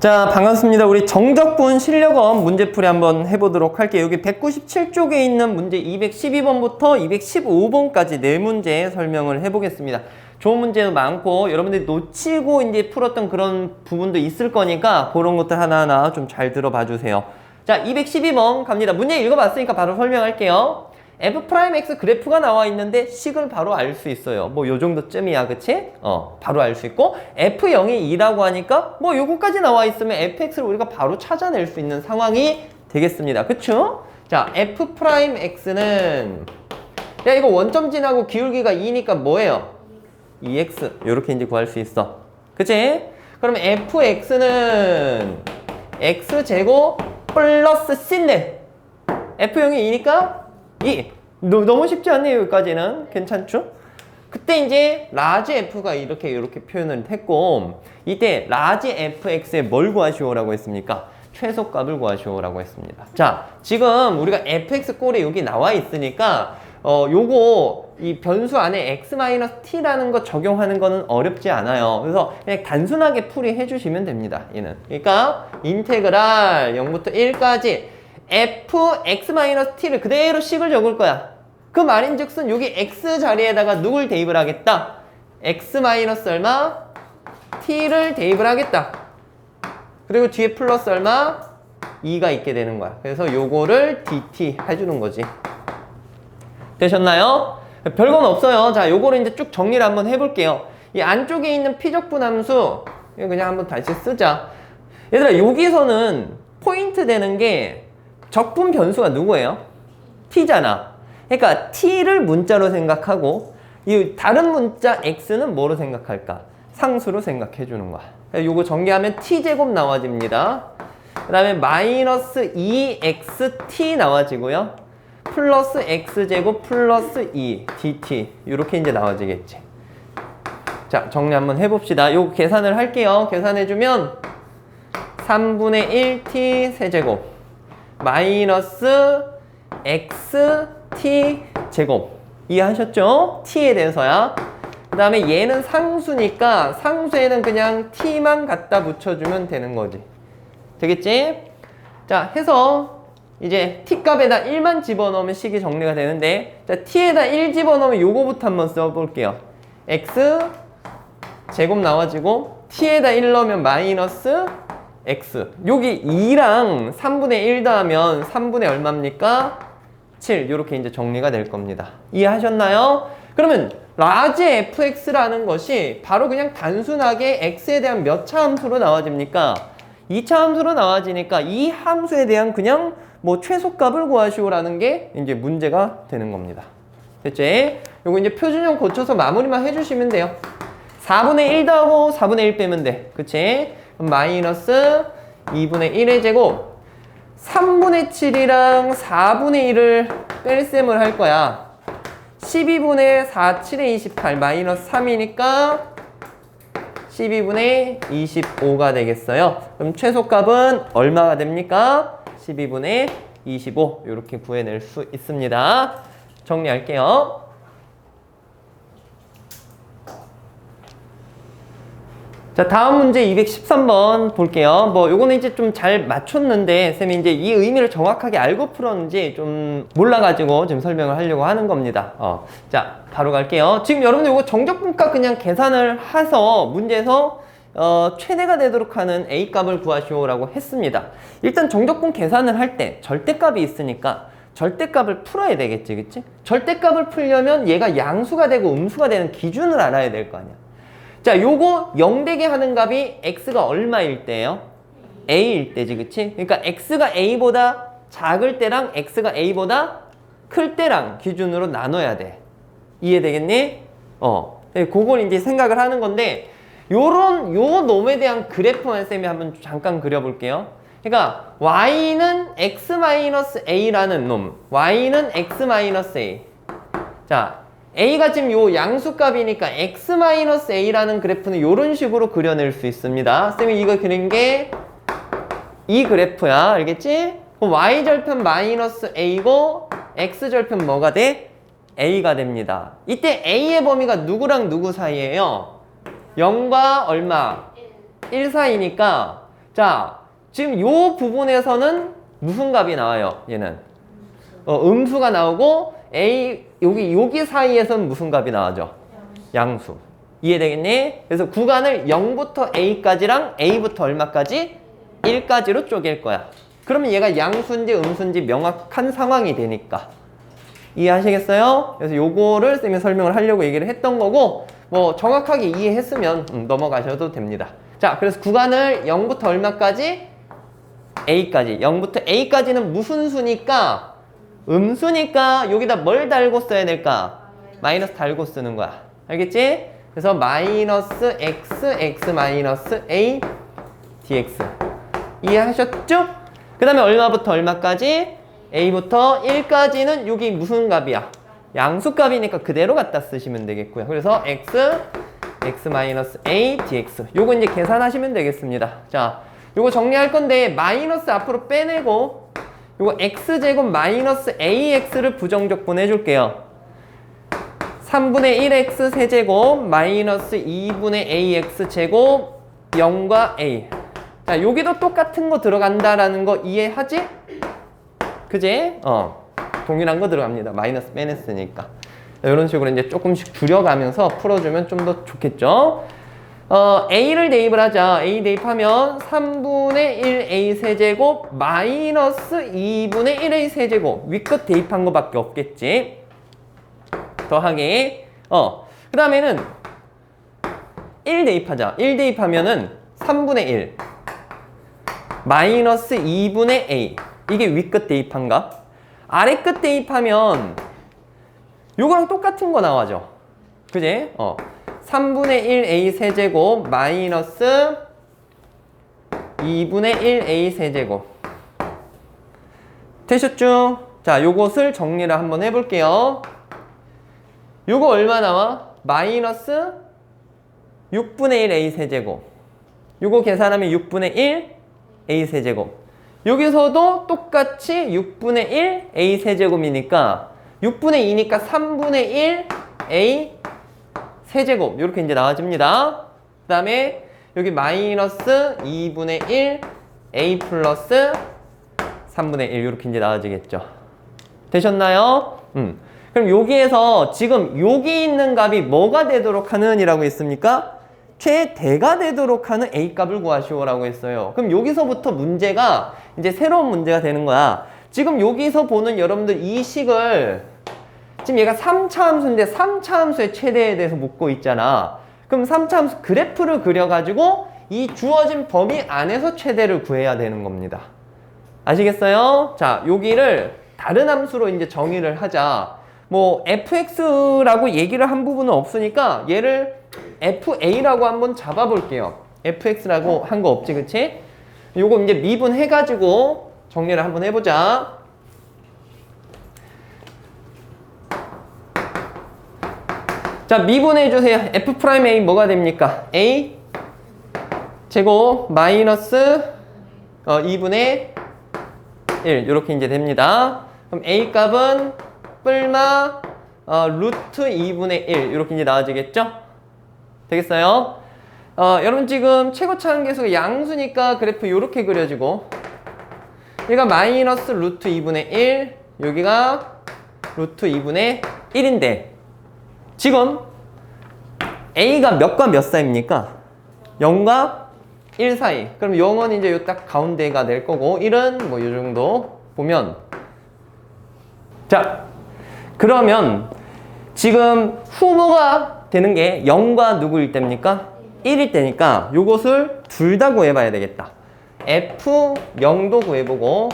자, 반갑습니다. 우리 정적분 실력원 문제풀이 한번 해보도록 할게요. 여기 197쪽에 있는 문제 212번부터 215번까지 네 문제 설명을 해보겠습니다. 좋은 문제도 많고 여러분들이 놓치고 이제 풀었던 그런 부분도 있을 거니까 그런 것들 하나하나 좀 잘 들어봐 주세요. 자, 212번 갑니다. 문제 읽어봤으니까 바로 설명할게요. F 프라임 x 그래프가 나와 있는데 식을 바로 알 수 있어요. 뭐 요 정도쯤이야, 그치? 어, 바로 알 수 있고 f0이 2라고 하니까 뭐 요거까지 나와 있으면 fx를 우리가 바로 찾아낼 수 있는 상황이 되겠습니다. 그쵸? 자, f 프라임 x는 야 이거 원점 지나고 기울기가 2니까 뭐예요? 2x 요렇게 이제 구할 수 있어. 그치? 그러면 fx는 x제곱 플러스 c인데 f0이 2니까 2. 너, 너무 쉽지 않네요, 여기까지는. 괜찮죠? 그때 이제 라지 f가 이렇게 이렇게 표현을 했고 이때 라지 fx에 뭘 구하시오라고 했습니까? 최소값을 구하시오라고 했습니다. 자, 지금 우리가 fx 꼴에 여기 나와 있으니까 어 요거 이 변수 안에 x-t라는 거 적용하는 거는 어렵지 않아요. 그래서 그냥 단순하게 풀이해 주시면 됩니다. 얘는. 그러니까 인테그랄 0부터 1까지 fx-t를 그대로 식을 적을 거야. 그 말인즉슨 여기 x 자리에다가 누굴 대입을 하겠다? x 마이너스 얼마? t를 대입을 하겠다. 그리고 뒤에 플러스 얼마? 2가 있게 되는 거야. 그래서 요거를 dt 해주는 거지. 되셨나요? 별건 없어요. 자, 요거를 이제 쭉 정리를 한번 해볼게요. 이 안쪽에 있는 피적분 함수, 그냥 한번 다시 쓰자. 얘들아, 여기서는 포인트 되는 게 적분 변수가 누구예요? t잖아. 그러니까 t를 문자로 생각하고 이 다른 문자 x는 뭐로 생각할까? 상수로 생각해 주는 거야. 요거 전개하면 t제곱 나와집니다. 그 다음에 마이너스 2xt 나와지고요. 플러스 x제곱 플러스 2 dt 이렇게 이제 나와지겠지. 자 정리 한번 해봅시다. 요 계산을 할게요. 계산해주면 3분의 1t 세제곱 마이너스 xt 제곱 이해하셨죠? t에 대해서야. 그 다음에 얘는 상수니까 상수에는 그냥 t만 갖다 붙여주면 되는 거지. 되겠지? 자 해서 이제 t 값에다 1만 집어넣으면 식이 정리가 되는데 자 t에다 1 집어넣으면 요거부터 한번 써볼게요. x 제곱 나와지고 t에다 1 넣으면 마이너스 x 여기 2랑 3분의 1 더하면 3분의 얼마입니까? 7 이렇게 이제 정리가 될 겁니다. 이해하셨나요? 그러면 라지 fx라는 것이 바로 그냥 단순하게 x에 대한 몇 차 함수로 나와집니까? 2차 함수로 나와지니까 이 함수에 대한 그냥 뭐 최소값을 구하시오라는 게 이제 문제가 되는 겁니다. 됐지? 요거 이제 표준형 고쳐서 마무리만 해주시면 돼요. 4분의 1 더하고 4분의 1 빼면 돼. 그치? 마이너스 2분의 1의 제곱 3분의 7이랑 4분의 1을 뺄셈을 할 거야. 12분의 4, 7의 28 마이너스 3이니까 12분의 25가 되겠어요. 그럼 최소값은 얼마가 됩니까? 12분의 25 이렇게 구해낼 수 있습니다. 정리할게요. 자 다음 문제 213번 볼게요. 뭐 요거는 이제 좀 잘 맞췄는데 쌤이 이제 이 의미를 정확하게 알고 풀었는지 좀 몰라가지고 지금 설명을 하려고 하는 겁니다. 어, 자 바로 갈게요. 지금 여러분들 이거 정적분값 그냥 계산을 해서 문제에서 어, 최대가 되도록 하는 A 값을 구하시오 라고 했습니다. 일단 정적분 계산을 할 때 절대값이 있으니까 절대값을 풀어야 되겠지, 그치? 절대값을 풀려면 얘가 양수가 되고 음수가 되는 기준을 알아야 될 거 아니야. 자, 요거 0 되게 하는 값이 x가 얼마일 때예요? a일 때지, 그치? 그러니까 x가 a보다 작을 때랑 x가 a보다 클 때랑 기준으로 나눠야 돼. 이해되겠니? 어. 네, 그걸 이제 생각을 하는 건데 요런 요 놈에 대한 그래프만 쌤이 한번 잠깐 그려볼게요. 그러니까 y는 x-a라는 놈, y는 x-a. 자, a가 지금 요 양수값이니까 x-a라는 그래프는 요런 식으로 그려낼 수 있습니다. 쌤이 이거 그린 게 이 그래프야, 알겠지? 그럼 y 절편 마이너스 a고 x 절편 뭐가 돼? a가 됩니다. 이때 a의 범위가 누구랑 누구 사이예요? 0과 얼마? 1 사이니까 자, 지금 요 부분에서는 무슨 값이 나와요? 얘는 어, 음수가 나오고 a 여기 여기 사이에서는 무슨 값이 나와죠? 양수. 이해되겠니? 그래서 구간을 0부터 a까지랑 a부터 얼마까지? 1까지로 쪼갤 거야. 그러면 얘가 양수인지 음수인지 명확한 상황이 되니까. 이해하시겠어요? 그래서 요거를 쌤이 설명을 하려고 얘기를 했던 거고 뭐 정확하게 이해했으면 음, 넘어가셔도 됩니다. 자, 그래서 구간을 0부터 얼마까지? a까지. 0부터 a까지는 무슨 수니까? 음수니까 여기다 뭘 달고 써야 될까? 마이너스 달고 쓰는 거야. 알겠지? 그래서 마이너스 x, x 마이너스 a dx. 이해하셨죠? 그 다음에 얼마부터 얼마까지? a부터 1까지는 여기 무슨 값이야? 양수값이니까 그대로 갖다 쓰시면 되겠고요. 그래서 x, x 마이너스 a dx. 요거 이제 계산하시면 되겠습니다. 자, 요거 정리할 건데 마이너스 앞으로 빼내고 요거 x제곱 마이너스 ax를 부정적분 해줄게요. 3분의 1x 세제곱 마이너스 2분의 ax 제곱 0과 a. 자, 여기도 똑같은 거 들어간다라는 거 이해하지? 그지? 어. 동일한 거 들어갑니다. 마이너스 빼냈으니까. 이런 식으로 이제 조금씩 줄여가면서 풀어주면 좀 더 좋겠죠? 어, a를 대입을 하자. a 대입하면 3분의 1a 세제곱 마이너스 2분의 1a 세제곱. 위끝 대입한 거밖에 없겠지. 더하기 어. 그 다음에는 1 대입하자. 1 대입하면은 3분의 1 마이너스 2분의 a 이게 위끝 대입한가? 아래끝 대입하면 요거랑 똑같은 거 나와죠. 그지? 어. 3분의 1a 세제곱 마이너스 2분의 1a 세제곱 되셨죠? 자, 요것을 정리를 한번 해볼게요. 요거 얼마 나와? 마이너스 6분의 1 a 세제곱. 요거 계산하면 6분의 1 a 세제곱. 여기서도 똑같이 6분의 1 a 세제곱이니까 6분의 2니까 3분의 1 a 세제곱 이렇게 이제 나와집니다. 그 다음에 여기 마이너스 2분의 1 a 플러스 3분의 1 이렇게 이제 나와지겠죠. 되셨나요? 음. 그럼 여기에서 지금 여기 있는 값이 뭐가 되도록 하는 이라고 했습니까? 최대가 되도록 하는 a 값을 구하시오라고 했어요. 그럼 여기서부터 문제가 이제 새로운 문제가 되는 거야. 지금 여기서 보는 여러분들 이 식을 지금 얘가 3차 함수인데 3차 함수의 최대에 대해서 묻고 있잖아. 그럼 3차 함수 그래프를 그려가지고 이 주어진 범위 안에서 최대를 구해야 되는 겁니다. 아시겠어요? 자, 여기를 다른 함수로 이제 정의를 하자. 뭐 fx라고 얘기를 한 부분은 없으니까 얘를 fa라고 한번 잡아볼게요. fx라고 한 거 없지, 그치? 요거 이제 미분해가지고 정리를 한번 해보자. 자, 미분해 주세요. f'(a) 뭐가 됩니까? a 제곱 마이너스 어, 2분의 1 이렇게 이제 됩니다. 그럼 a 값은 뿔마 어, 루트 2분의 1 이렇게 이제 나와지겠죠? 되겠어요? 어, 여러분 지금 최고차 한계수가 양수니까 그래프 이렇게 그려지고 얘가 마이너스 루트 2분의 1 여기가 루트 2분의 1인데 지금 A가 몇과 몇 사이입니까? 0과 1 사이. 그럼 0은 이제 요 딱 가운데가 될 거고 1은 뭐 요 정도 보면 자 그러면 지금 후보가 되는 게 0과 누구일 때입니까? 1일 때니까 요것을 둘 다 구해봐야 되겠다. F0도 구해보고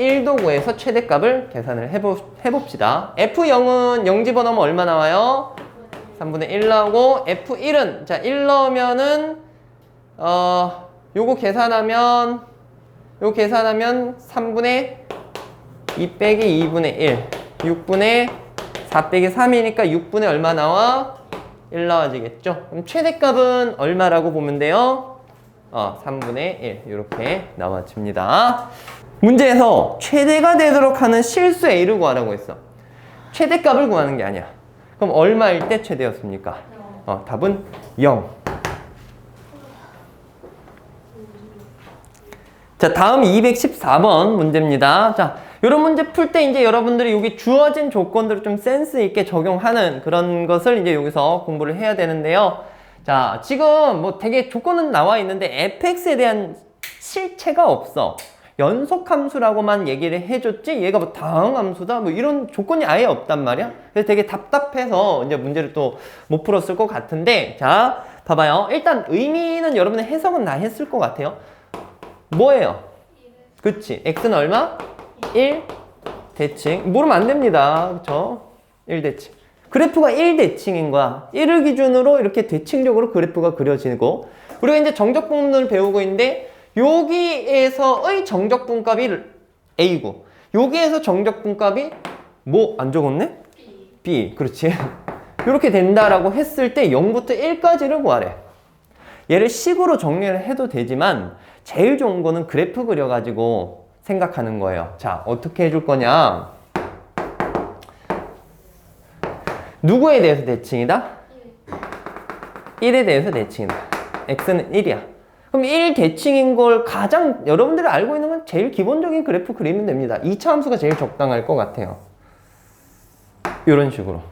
F1도 구해서 최대값을 계산을 해보, 해봅시다. F0은 0 집어넣으면 얼마 나와요? 3분의 1 나오고 F1은 자 1 넣으면은 어 요거 계산하면 요거 계산하면 3분의 2 빼기 2분의 1 6분의 4 빼기 3이니까 6분의 얼마 나와? 1 나와지겠죠? 그럼 최대값은 얼마라고 보면 돼요? 어, 3분의 1 이렇게 나와집니다. 문제에서 최대가 되도록 하는 실수 A를 구하라고 했어. 최대값을 구하는 게 아니야. 그럼 얼마일 때 최대였습니까? 어, 답은 0. 자, 다음 214번 문제입니다. 자, 이런 문제 풀 때 이제 여러분들이 여기 주어진 조건들을 좀 센스 있게 적용하는 그런 것을 이제 여기서 공부를 해야 되는데요. 자, 지금 뭐 되게 조건은 나와 있는데 fx에 대한 실체가 없어. 연속 함수라고만 얘기를 해줬지 얘가 뭐 다항 함수다 뭐 이런 조건이 아예 없단 말이야. 그래서 되게 답답해서 이제 문제를 또 못 풀었을 것 같은데 자 봐봐요. 일단 의미는 여러분의 해석은 다 했을 것 같아요. 뭐예요? 그치. x는 얼마? 1 대칭. 모르면 안 됩니다. 그쵸? 1 대칭. 그래프가 1 대칭인 거야. 1을 기준으로 이렇게 대칭적으로 그래프가 그려지고 우리가 이제 정적분을 배우고 있는데 여기에서의 정적분값이 A고 여기에서 정적분값이 뭐 안 적었네? B. 그렇지. 이렇게 된다라고 했을 때 0부터 1까지를 구하래. 얘를 식으로 정리를 해도 되지만 제일 좋은 거는 그래프 그려가지고 생각하는 거예요. 자, 어떻게 해줄 거냐? 누구에 대해서 대칭이다? 1에 대해서 대칭이다. x는 1이야. 그럼 1 대칭인 걸 가장 여러분들이 알고 있는 건 제일 기본적인 그래프 그리면 됩니다. 2차 함수가 제일 적당할 것 같아요. 이런 식으로.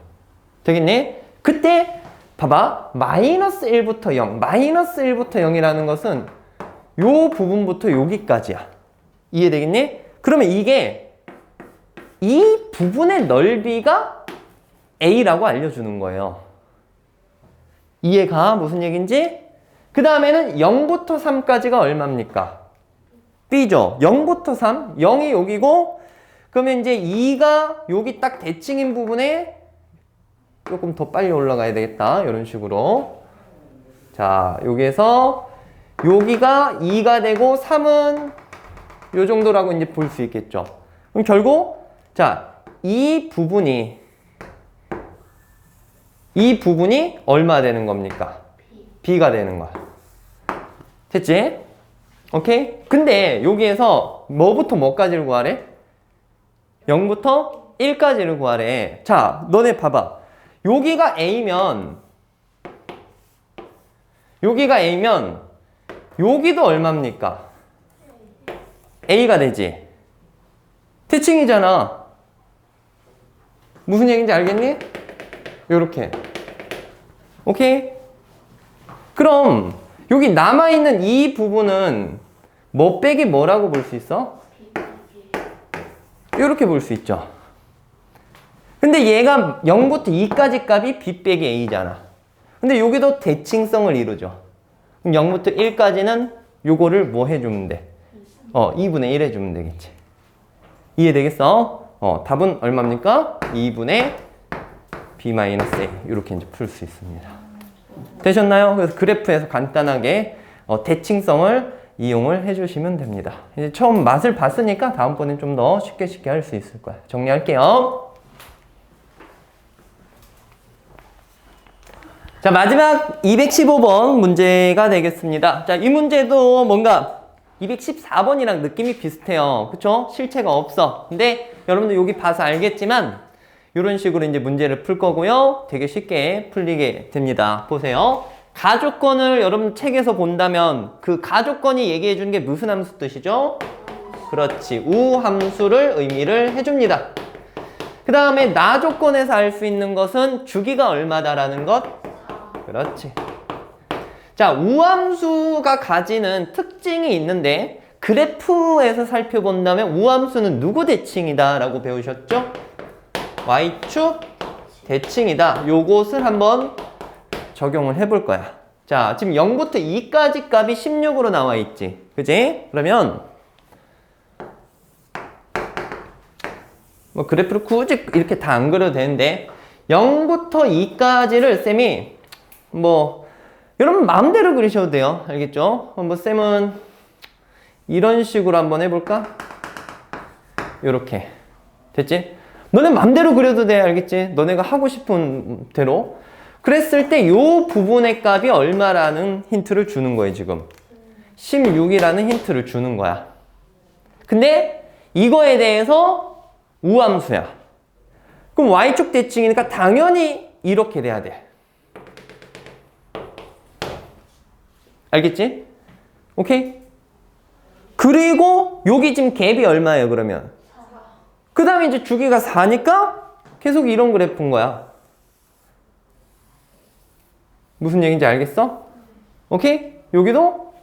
되겠니? 그때 봐봐. 마이너스 1부터 0. 마이너스 1부터 0이라는 것은 요 부분부터 여기까지야. 이해되겠니? 그러면 이게 이 부분의 넓이가 A라고 알려주는 거예요. 이해가 무슨 얘기인지? 그 다음에는 0부터 3까지가 얼마입니까? B죠. 0부터 3. 0이 여기고, 그러면 이제 2가 여기 딱 대칭인 부분에 조금 더 빨리 올라가야 되겠다. 이런 식으로. 자, 여기에서 여기가 2가 되고 3은 요 정도라고 이제 볼 수 있겠죠. 그럼 결국 자, 이 부분이 이 부분이 얼마 되는 겁니까? B가 되는 거야. 됐지? 오케이? 근데 여기에서 뭐부터 뭐까지를 구하래? 0부터 1까지를 구하래. 자, 너네 봐봐. 여기가 A면 여기가 A면 여기도 얼마입니까? A가 되지. 대칭이잖아. 무슨 얘기인지 알겠니? 요렇게. 오케이? 그럼 여기 남아있는 이 부분은 뭐 빼기 뭐라고 볼 수 있어? 이렇게 볼 수 있죠. 근데 얘가 0부터 2까지 값이 b 빼기 a잖아. 근데 여기도 대칭성을 이루죠. 그럼 0부터 1까지는 요거를 뭐 해주면 돼? 어, 2분의 1 해주면 되겠지. 이해되겠어? 어, 답은 얼마입니까? 2분의 b-a. 이렇게 이제 풀 수 있습니다. 되셨나요? 그래서 그래프에서 간단하게 어, 대칭성을 이용을 해주시면 됩니다. 이제 처음 맛을 봤으니까 다음번엔 좀 더 쉽게 쉽게 할 수 있을 거야. 정리할게요. 자, 마지막 215번 문제가 되겠습니다. 자, 이 문제도 뭔가 214번이랑 느낌이 비슷해요. 그쵸? 실체가 없어. 근데 여러분들 여기 봐서 알겠지만 이런 식으로 이제 문제를 풀 거고요. 되게 쉽게 풀리게 됩니다. 보세요. 가족권을 여러분 책에서 본다면 그 가족권이 얘기해 주는 게 무슨 함수 뜻이죠? 그렇지. 우 함수를 의미를 해줍니다. 그 다음에 나 조건에서 알 수 있는 것은 주기가 얼마다라는 것. 그렇지. 자, 우함수가 가지는 특징이 있는데 그래프에서 살펴본다면 우함수는 누구 대칭이다 라고 배우셨죠? Y축 대칭이다. 요것을 한번 적용을 해볼 거야. 자, 지금 0부터 2까지 값이 16으로 나와 있지. 그지? 그러면 뭐 그래프를 굳이 이렇게 다 안 그려도 되는데 0부터 2까지를 쌤이 뭐 여러분 마음대로 그리셔도 돼요. 알겠죠? 뭐 쌤은 이런 식으로 한번 해볼까? 요렇게 됐지? 너네 맘대로 그려도 돼 알겠지? 너네가 하고 싶은 대로 그랬을 때 요 부분의 값이 얼마라는 힌트를 주는 거예요 지금 16이라는 힌트를 주는 거야 근데 이거에 대해서 우함수야 그럼 y축 대칭이니까 당연히 이렇게 돼야 돼 알겠지? 오케이? 그리고 여기 지금 갭이 얼마예요, 그러면? 그 다음에 이제 주기가 4니까 계속 이런 그래프인 거야. 무슨 얘기인지 알겠어? 오케이? 여기도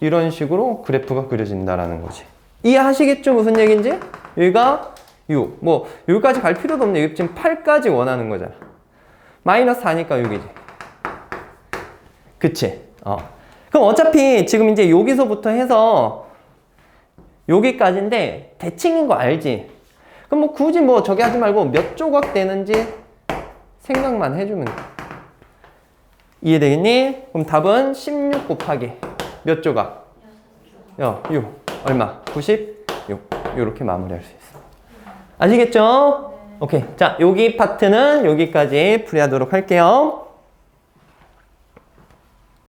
이런 식으로 그래프가 그려진다라는 거지. 이해하시겠죠? 무슨 얘기인지? 여기가 6. 뭐, 여기까지 갈 필요도 없네. 여기 지금 8까지 원하는 거잖아. 마이너스 4니까 6이지. 그치? 어. 그럼 어차피 지금 이제 여기서부터 해서 여기까지인데 대칭인 거 알지? 그럼 뭐 굳이 뭐 저기 하지 말고 몇 조각 되는지 생각만 해주면 돼. 이해되겠니? 그럼 답은 16 곱하기 몇 조각? 야, 6. 얼마? 96. 이렇게 마무리할 수 있어. 아시겠죠? 오케이. 자, 여기 파트는 여기까지 풀이하도록 할게요.